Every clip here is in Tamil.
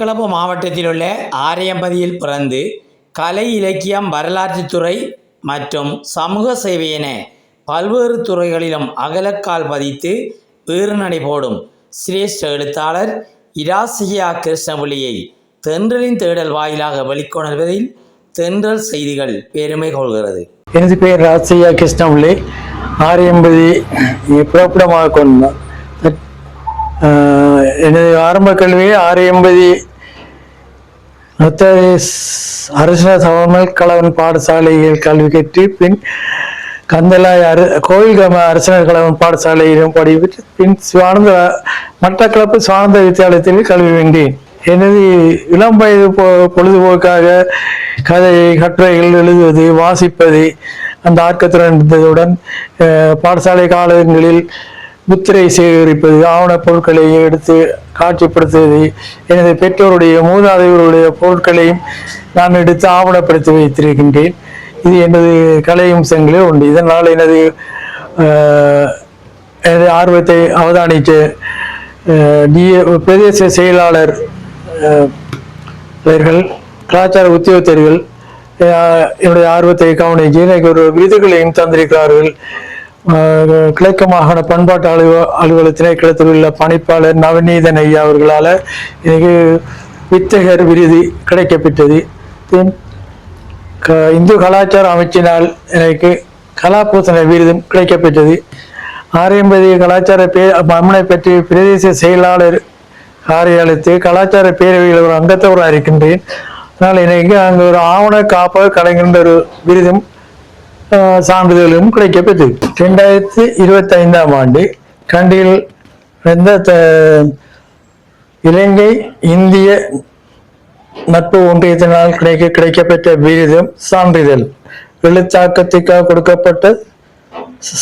மட்டக்களப்பு மாவட்டத்தில் உள்ள ஆரியம்பதியில் பிறந்து கலை இலக்கியம் வரலாற்றுத்துறை மற்றும் சமூக சேவை என பல்வேறு துறைகளிலும் அகலக்கால் பதித்து வீறுநடை போடும் சிரேஷ்ட எழுத்தாளர் இராசியா கிருஷ்ணபுலியை தென்றலின் தேடல் வாயிலாக வெளிக்கொணர்வதில் தென்றல் செய்திகள் பெருமை கொள்கிறது. எனது பெயர் ராசியா கிருஷ்ணபுலி. ஆரியம்பதி புறப்படமாக கொண்டார் எனது ஆரம்ப கல்வியை ஆரியம்பதி அரச சவமல் கலவன் பாடசாலையில் கல்வி கற்று பின் கந்தலாய் அரு கோயில் கிராம அரசனர் கலவன் பாடசாலையிலும் படிப்பெற்று பின் சுவானந்த மட்டக்களப்பு சுவானந்த வித்தியாலயத்தில் கல்வி வேண்டேன் எனது இளம் வயது பொ- பொழுதுபோக்காக கதை கட்டுரைகள் எழுதுவது வாசிப்பது அந்த ஆர்க்கத்துடன் இருந்ததுடன் பாடசாலை காலங்களில் முத்திரை சேகரிப்பது ஆவணப் பொருட்களை எடுத்து காட்சிப்படுத்துவது எனது பெற்றோருடைய மூதாதையருடைய பொருட்களையும் நான் எடுத்து ஆவணப்படுத்தி வைத்திருக்கின்றேன். இது எனது கலை அம்சங்களே உண்டு. இதனால் எனது எனது ஆர்வத்தை அவதானித்து அஹ், பிரதேச செயலாளர் இவர்கள் அவர்கள் கலாச்சார உத்தியோகத்தர்கள் என்னுடைய ஆர்வத்தை கவனித்து எனக்கு ஒரு விருதுகளையும் தந்திருக்கிறார்கள். கிழக்கு மாகாண பண்பாட்டு அலுவ அலுவலக திணைக்களத்தில் உள்ள பணிப்பாளர் நவநீதன் ஐயா அவர்களால் எனக்கு வித்தகர் விருது கிடைக்கப்பெற்றது. தென் க இந்து கலாச்சார அமைச்சினால் எனக்கு கலாபூசண விருதும் கிடைக்கப்பெற்றது. ஆரியம்பதி கலாச்சார பே அம்மனை பற்றி பிரதேச செயலாளர் காரியாலயத்து கலாச்சார பேரவையில் ஒரு அங்கத்தவராக இருக்கின்றேன். அதனால் எனக்கு அங்கே ஒரு ஆவண காப்பக கலைஞர் ஒரு விருதும் ஆஹ், சான்றிதழும் ரெண்டாயிரத்தி இருபத்தி ஐந்தாம் ஆண்டு கண்டியில் நடந்த த- இலங்கை இந்திய நட்பு ஒன்றியத்தினால் கிடைக்க கிடைக்கப்பெற்ற விருதும் சான்றிதழ். எழுத்தாக்கத்துக்காக கொடுக்கப்பட்ட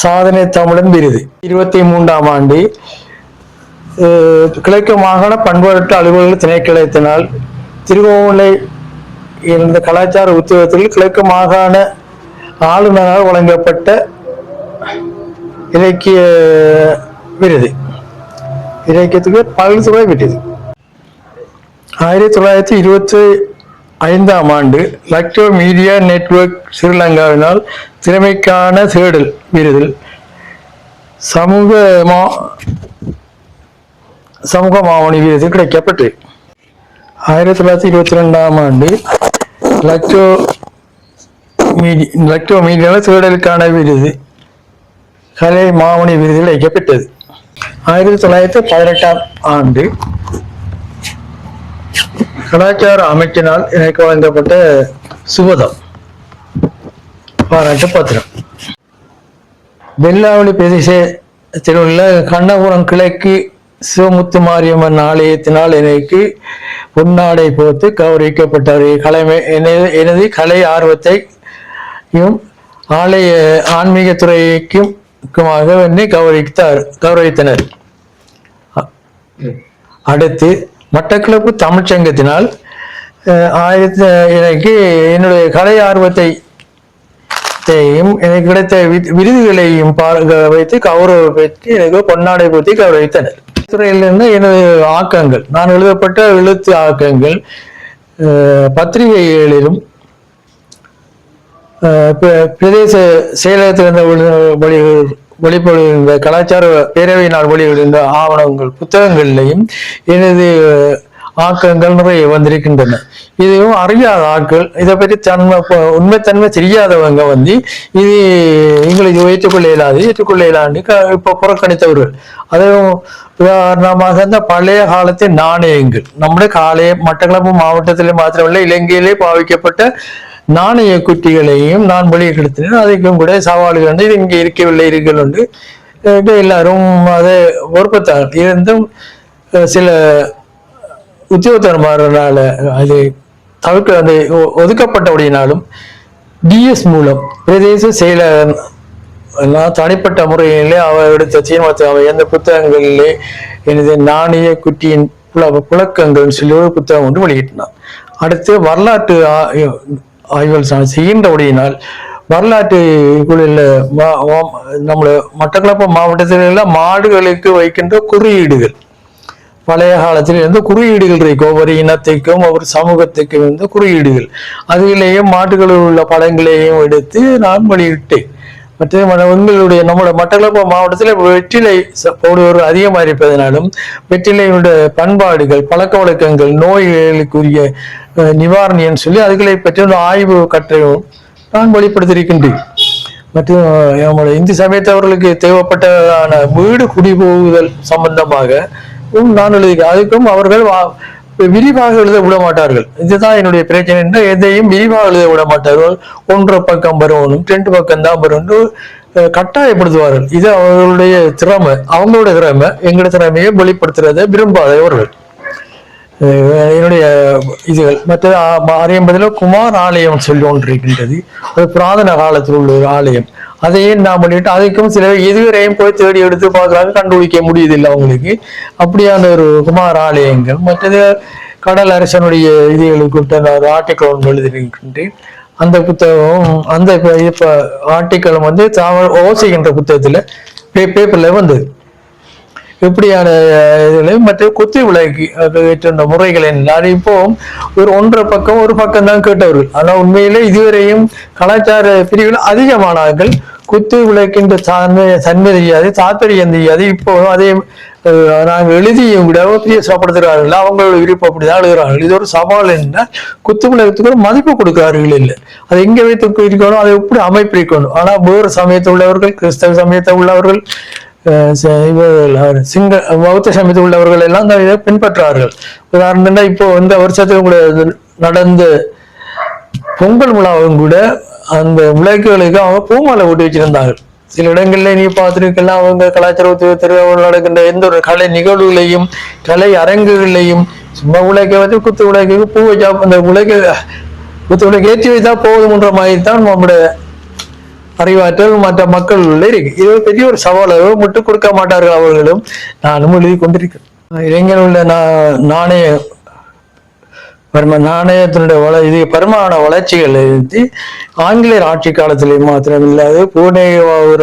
சாதனை தமிழன் விருது. இருபத்தி மூன்றாம் ஆண்டு கிழக்கு மாகாண பண்பாட்டு அலுவலக திணைக்களத்தினால் திருகோவிலை இருந்த கலாச்சார உத்தியோகத்தில் கிழக்கு மாகாண ஆளுநரால் வழங்கப்பட்ட இலக்கிய விருது. இலக்கியத்துக்கு பல்துறை விட்டது. ஆயிரத்தி தொள்ளாயிரத்தி இருபத்தி ஐந்தாம் ஆண்டு லக்டோ மீடியா நெட்வொர்க் ஸ்ரீலங்காவினால் திறமைக்கான தேடல் விருதில் சமூக மா சமூக மாமணி விருது கிடைக்கப்பட்டது ஆயிரத்தி தொள்ளாயிரத்தி இருபத்தி ரெண்டாம் ஆண்டு லக்டோ மீடி லக்டோ மீடியாவில் தேடலுக்கான விருது. கலை மாமணி விருதில் வைக்கப்பட்டது. ஆயிரத்தி தொள்ளாயிரத்தி பதினெட்டாம் ஆண்டு கலாச்சார அமைச்சினால் எனக்கு வழங்கப்பட்ட சுபதம். பாராட்டு பத்திரம். வெள்ளாவளி பிரதேசத்தில் உள்ள கண்ணபுரம் கிழக்கு சிவமுத்து மாரியம்மன் ஆலயத்தினால் எனக்கு பொன்னாடை போத்து கௌரவிக்கப்பட்டார் கலைமை எனது எனது கலை ஆர்வத்தை ஆலய ஆன்மீக துறைக்கும் என்னை கௌரவித்தார் கௌரவித்தனர். அடுத்து மட்டக்களப்பு தமிழ்ச்சங்கத்தினால் ஆயிரத்தி எனக்கு என்னுடைய கலை ஆர்வத்தை எனக்கு கிடைத்த வி- விருதுகளையும் வைத்து கௌரவ பெற்று எனக்கு பொன்னாடை பற்றி கௌரவித்தனர். துறையிலிருந்து எனது ஆக்கங்கள் நான் எழுதப்பட்ட எழுத்து ஆக்கங்கள் பத்திரிகைகளிலும் பிரதேச செயலகத்திலிருந்து வெளி- வெளி வெளிப்படுகின்ற கலாச்சார பேரவையினால் வெளியிடுகின்ற ஆவணங்கள் புத்தகங்கள்லையும் எனது ஆக்கங்கள் நிறைய வந்திருக்கின்றன. இதுவும் அறியாத ஆட்கள் இதை பற்றி தன்மை உண்மைத்தன்மை தெரியாதவங்க வந்து இது எங்களுக்கு ஏற்றுக்கொள்ள இயலாது ஏற்றுக்கொள்ள இயலாண்டு க- புறக்கணித்தவர்கள். அதுவும் உதாரணமாக இந்த பழைய காலத்து நாணயங்கள். நம்முடைய காலைய மட்டக்களப்பு மாவட்டத்திலே மாத்திரமல்ல இலங்கையிலே பாவிக்கப்பட்ட நாணய குட்டிகளையும் நான் வெளியிட்டிருந்தேன் அதுக்கும் கூட சவால்கள் வந்து இது இங்கே இருக்கவில்லை இருக்கல் உண்டு. எல்லாரும் அதை பொறுப்பத்தார் இருந்தும் சில உத்தியோகத்தர் மாறுறதுனால அது தவிர்க்க அந்த ஒ- ஒதுக்கப்பட்டபடியினாலும் டிஎஸ் மூலம் பிரதேச செயலர் எல்லாம் தனிப்பட்ட முறையிலே அவர் எடுத்த தீர்மானத்தை அவர் எந்த புத்தகங்களிலே எனது நாணய குட்டியின் புல புழக்கங்கள் சொல்லி ஒரு புத்தகம் ஒன்று வெளியிட்டான். அடுத்து வரலாற்று ஆய்வுகள் நான் செய்கின்றபடியினால் வரலாற்று குழுல மட்டக்களப்பு மாவட்டத்தில் மாடுகளுக்கு வைக்கின்ற குறியீடுகள். பழைய காலத்தில் இருந்து குறியீடுகள் இருக்கு. ஒவ்வொரு இனத்துக்கும் ஒவ்வொரு சமூகத்துக்கும் இருந்து குறியீடுகள். அதிலேயும் மாட்டுகளில் உள்ள படங்களையும் எடுத்து நான் வெளியிட்டேன் மற்ற உங்களுடைய நம்மளோட மட்டக்களப்பு மாவட்டத்தில் வெற்றிலை ச- போடுவோர் அதிகமாக இருப்பதனாலும் வெற்றிலையுடைய பண்பாடுகள் பழக்க வழக்கங்கள் நோய்களுக்குரிய நிவாரணின்னு சொல்லி அதுகளை பற்றி ஒரு ஆய்வு கற்றையும் நான் வெளிப்படுத்தியிருக்கின்றேன். மற்றும் நம்முடைய இந்து சமயத்தவர்களுக்கு தேவைப்பட்டதான வீடு குடிபோகுதல் சம்பந்தமாக நான் எழுதுக அதுக்கும் அவர்கள் வா- விரிவாக எழுத விட மாட்டார்கள் இதுதான் என்னுடைய பிரச்சனை என்ன எதையும் விரிவாக எழுத விட மாட்டார்கள் ஒன்றரை பக்கம் வரும் ரெண்டு பக்கம் தான் வரும் என்று கட்டாயப்படுத்துவார்கள். இது அவர்களுடைய திறமை அவங்களோட திறமை எங்களோட திறமையை வெளிப்படுத்துறதை விரும்பாதவர்கள். அஹ் என்னுடைய இதுகள் மற்ற அறியம்பதில் குமார் ஆலயம் சொல்லி ஒன்று இருக்கின்றது. அது புராதன காலத்தில் உள்ள ஒரு ஆலயம். அதையும் நான் பண்ணிட்டு அதுக்கும் சில இதுவரையும் போய் தேடி எடுத்து பார்க்குறாங்க கண்டுபிடிக்க முடியுதில்லை அவங்களுக்கு. அப்படியான ஒரு குமார் ஆலயங்கள். மற்றது கடல் அரசனுடைய இதுகளுக்கு ஒரு ஆர்டிக்கல் ஒன்று எழுதியிருக்கின்றேன் அந்த புத்தகம் அந்த இப்போ இப்ப வந்து தாமல் ஓசைகின்ற புத்தகத்தில் பே பேப்பரில் வந்தது. இப்படியான இதுகளையும் மற்ற குத்து விலைக்கு ஏற்றுள்ள முறைகள் என்ன இப்போ ஒரு ஒன்றரை பக்கம் ஒரு பக்கம் தான் கேட்டவர்கள். ஆனால் உண்மையிலே இதுவரையும் கலாச்சார பிரிவில் அதிகமானார்கள் குத்து விளக்கின்ற தன்மை தன்மை தெரியாது தாத்பரியம் தெரியாது இப்போ அதே நாங்கள் எழுதியும் விட பிரியசப்படுத்துகிறார்கள். அவங்களோட விருப்பம் அப்படிதான் எழுதுகிறார்கள். இது ஒரு சவால் என்ன குத்து விளக்கத்துக்கு ஒரு மதிப்பு கொடுக்கிறார்கள் இல்லை. அதை எங்கே வைத்து இருக்கணும் அதை எப்படி அமைப்பிருக்கணும்? ஆனால் வேறு சமயத்தில் உள்ளவர்கள் கிறிஸ்தவ சமயத்தில் உள்ளவர்கள் சிங்க பௌத்த சமயத்தில் உள்ளவர்கள் எல்லாம் இந்த இதை பின்பற்றார்கள். உதாரணம்னா இப்போ இந்த வருஷத்துக்கு கூட நடந்து நடந்த பொங்கல் விழாவும் கூட அந்த விளக்குகளுக்கு அவங்க பூமாலை ஓட்டி வச்சிருந்தாங்க சில இடங்கள்ல நீ பார்த்துருக்கலாம் அவங்க கலாச்சார உத்தியோக நடக்கின்ற எந்த ஒரு கலை நிகழ்வுகளையும் கலை அரங்குகளையும் சும்மா உலக வந்து குத்து உலகுக்கு பூ வச்சா அந்த உலக குத்து உலக ஏற்றி வைத்தா போதும்ன்ற மாதிரி தான் நம்முடைய அறிவாற்றல் மற்ற மக்கள் இருக்கு. இது ஒரு பெரிய ஒரு சவாலாக முட்டு கொடுக்க மாட்டார்கள் அவர்களும். நானும் எழுதி கொண்டிருக்கிறேன். இளைஞர் உள்ள நா- நாணய பரம நாணயத்தினுடைய வள இது பருமான வளர்ச்சிகள் இருந்து ஆங்கிலேயர் ஆட்சி காலத்திலே மாத்திரம் இல்லாது பூனே ஒரு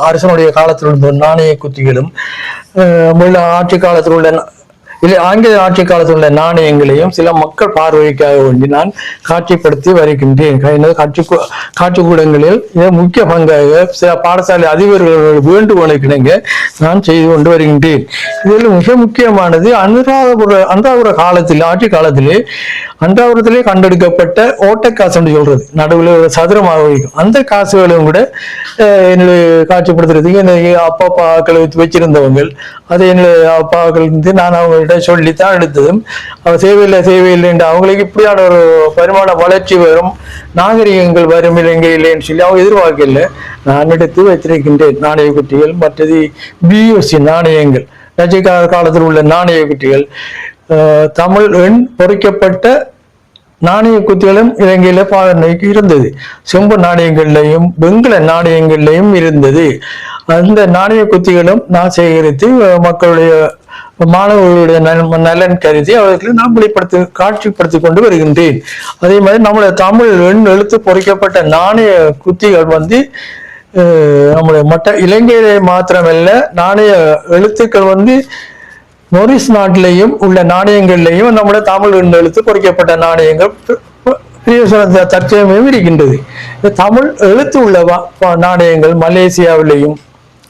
அரசனுடைய காலத்தில் இருந்த நாணய குத்திகளும் ஆட்சி காலத்தில் உள்ள இல்லை ஆங்கில ஆட்சி காலத்தில் உள்ள நாணயங்களையும் சில மக்கள் பார்வைக்காக வேண்டி நான் காட்சிப்படுத்தி வருகின்றேன். எனது காட்சி கூடங்களில் முக்கிய பங்காக சில பாடசாலை அதிபர்கள் வேண்டுகோளை இணங்க நான் செய்து கொண்டு வருகின்றேன். இதில் மிக முக்கியமானது அனுராதபுர அன்றாபுர காலத்தில் ஆட்சி காலத்திலே அன்றாபுரத்திலே கண்டெடுக்கப்பட்ட ஓட்டக்காசு என்று சொல்றது. நடுவில் ஒரு சதுரமாக இருக்கும். அந்த காசுகளும் கூட என்னுடைய காட்சிப்படுத்துறதுக்கு என்னுடைய அப்பா அப்பாக்களை வச்சிருந்தவங்க அதை என்னுடைய அப்பாக்கள் வந்து நான் அவங்கள்ட்ட சொல்லித்தான் எடுத்ததும் அவ தேவையில்லை தேவையில்லை என்று அவங்களுக்கு இப்படியான ஒரு பரிமாண வளர்ச்சி வரும் நாகரிகங்கள் வரும் இலங்கையில்லைன்னு சொல்லி அவங்க எதிர்பார்க்கல. நான் எடுத்து வைத்திருக்கின்றேன் நாணய குட்டிகள் மற்றது பியூசி நாணயங்கள். ரஜிகால காலத்தில் உள்ள நாணய குட்டிகள் தமிழ் எண் பொறிக்கப்பட்ட நாணய குத்திகளும் இலங்கையில பாதனைக்கு இருந்தது. செம்பு நாணயங்கள்லையும் வெங்கல நாணயங்கள்லையும் இருந்தது. அந்த நாணய குத்திகளும் நான் சேகரித்து மக்களுடைய மாணவர்களுடைய நலன் நலன் கருதி அவர்களை நான் வெளிப்படுத்தி காட்சிப்படுத்தி கொண்டு வருகின்றேன். அதே மாதிரி நம்மளுடைய தமிழ் எண் எழுத்து பொறிக்கப்பட்ட நாணய குத்திகள் வந்து நம்மளுடைய நம்முடைய மற்ற இலங்கையிலே மாத்திரமல்ல நாணய எழுத்துக்கள் வந்து மொரிஸ் நாட்டிலையும் உள்ள நாணயங்கள்லையும் நம்முடைய தமிழ் எண் எழுத்து பொறிக்கப்பட்ட நாணயங்கள் பிரியசுரந்த தற்சயமையும் இருக்கின்றது. இந்த தமிழ் எழுத்து உள்ள நாணயங்கள் மலேசியாவிலையும்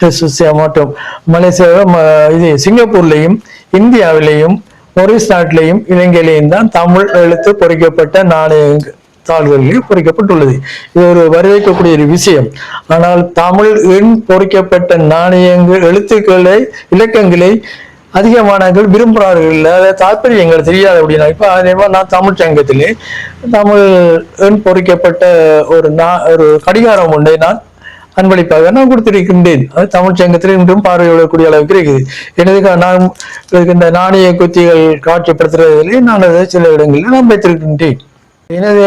சுசியா மற்றும் மலேசியா ம- இது சிங்கப்பூர்லையும் இந்தியாவிலையும் மொரிஸ் நாட்டிலையும் இலங்கையிலையும் தான் தமிழ் எழுத்து பொறிக்கப்பட்ட நாணயங்கள் தாள்களில் பொறிக்கப்பட்டுள்ளது. இது ஒரு வரவேற்கக்கூடிய ஒரு விஷயம். ஆனால் தமிழ் எண் பொறிக்கப்பட்ட நாணயங்கள் எழுத்துக்களை இலக்கங்களை அதிகமானவர்கள் விரும்புகிறார்கள். இல்லை தாற்பயங்கள் தெரியாது அப்படின்னா. இப்போ அதே மாதிரி நான் தமிழ் சங்கத்திலே தமிழ் எண் பொறிக்கப்பட்ட ஒரு நா ஒரு கடிகாரம் ஒன்றை நான் அன்பளிப்பாக நான் கொடுத்திருக்கின்றேன். அது தமிழ் சங்கத்தில் இன்றும் பார்வையிடக்கூடிய அளவுக்கு இருக்குது. எனது நான் இந்த நாணய குத்திகள் காட்சிப்படுத்துறதிலே நான் அதை சில இடங்களில் நான் வைத்திருக்கின்றேன். எனது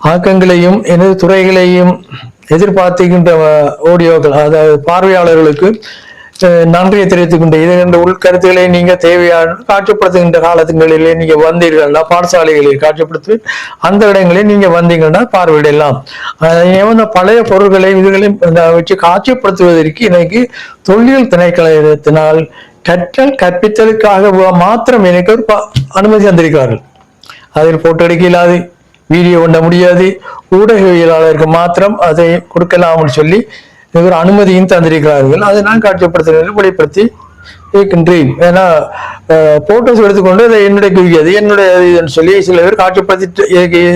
ஆக்கங்களையும் எனது துறைகளையும் எதிர்பார்த்துகின்ற அஹ், ஆடியோக்கள் அதாவது பார்வையாளர்களுக்கு நன்றியை தெரிவித்துக் கொண்டு இது உள்கருத்துக்களை நீங்க தேவையான காட்சிப்படுத்துகின்ற காலத்துங்களிலே நீங்க வந்தீர்கள்னா பாடசாலைகளில் காட்சிப்படுத்தி அந்த இடங்களில் நீங்க வந்தீங்கன்னா பார்வையிடலாம். அதே வந்து பழைய பொருட்களை இதுகளையும் வச்சு காட்சிப்படுத்துவதற்கு இன்னைக்கு தொல்லியல் திணைக்களத்தினால் கற்றல் கற்பித்தலுக்காக மாத்திரம் எனக்கு ஒரு ப- அனுமதி தந்திருக்கிறார்கள். அதில் போட்டோ எடுக்க இல்லாது வீடியோ ஒண்ட முடியாது. ஊடகவியலாளருக்கு மாத்திரம் அதை கொடுக்கலாம்னு சொல்லி இவர் அனுமதியும் தந்திருக்கிறார்கள். அதை நான் காட்சிப்படுத்துகிறேன் வெளிப்படுத்தி இருக்கின்றேன். ஏன்னா போட்டோஸ் எடுத்துக்கொண்டு அதை என்னுடைய குவியது என்னுடைய இதுன்னு சொல்லி சில பேர் காட்சிப்படுத்திட்டு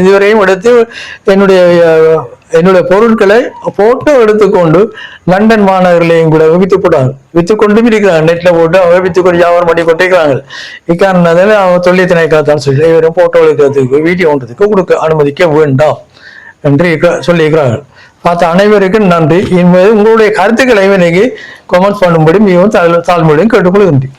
இதுவரையும் எடுத்து என்னுடைய என்னுடைய பொருட்களை போட்டோ எடுத்துக்கொண்டு லண்டன் மாநகரிலையும் கூட வித்து போட்டாங்க வித்து கொண்டும் இருக்கிறாங்க நெட்ல போட்டு அவங்க வித்து கொண்டு வியாபாரம் பண்ணி கொண்டிருக்கிறாங்க இக்காரணத்தால அவங்க தொழில் திணைக்காத்தான் சொல்லி இவரும் போட்டோ எடுக்கிறதுக்கு வீடியோ ஒன்றதுக்கு கொடுக்க அனுமதிக்க வேண்டாம் என்று சொல்லியிருக்கிறார்கள். பார்த்த அனைவருக்கும் நன்றி. என்பது உங்களுடைய கருத்துக்களை எனக்கு கமெண்ட் பண்ணும்படி மிகவும் தாழ்மொழியும் கேட்டுக்கொள்கின்றேன்.